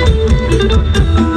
ฉันก็รู้ว่า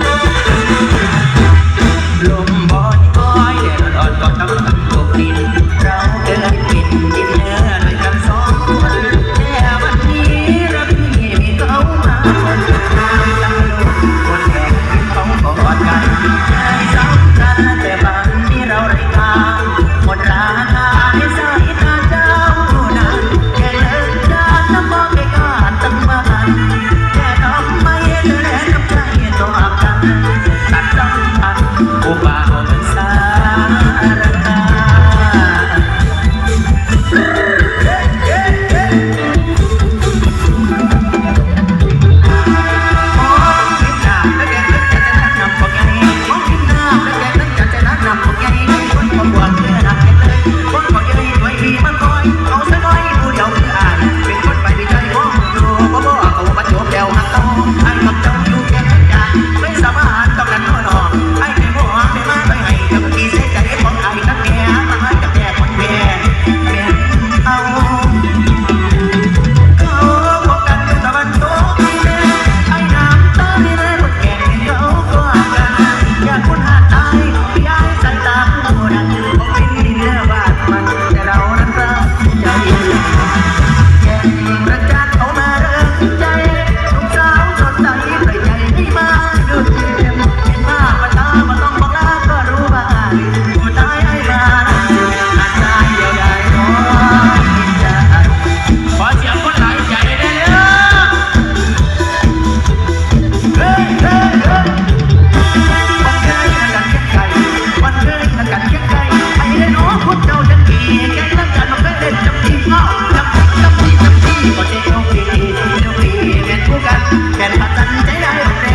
แฟนประจันใจได้แอง